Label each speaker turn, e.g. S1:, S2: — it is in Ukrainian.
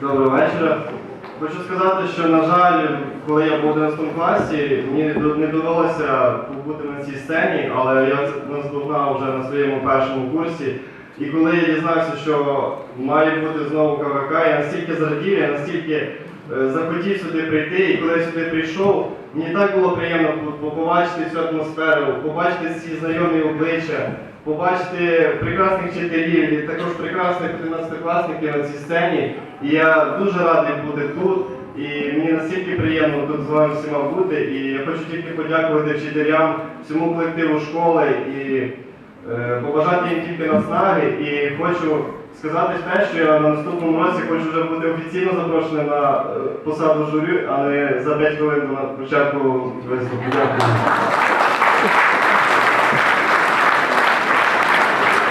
S1: Доброго вечора. Хочу сказати, що, на жаль, коли я був в 11 класі, мені не довелося побути на цій сцені, але я це наздогнав вже на своєму першому курсі. І коли я дізнався, що має бути знову КВК, я настільки зрадів, я настільки захотів сюди прийти, і коли я сюди прийшов, мені так було приємно по- побачити цю атмосферу, побачити ці знайомі обличчя, побачити прекрасних вчителів і також прекрасних 11-класників на цій сцені. І я дуже радий бути тут. І мені настільки приємно тут з вами всіма бути. І я хочу тільки подякувати вчителям, всьому колективу школи і е, побажати їм тільки наснаги. І хочу сказати те, що я на наступному році хочу вже бути офіційно запрошений на е, посаду журі, а не за 5 хвилин на початку виступу. Дякую.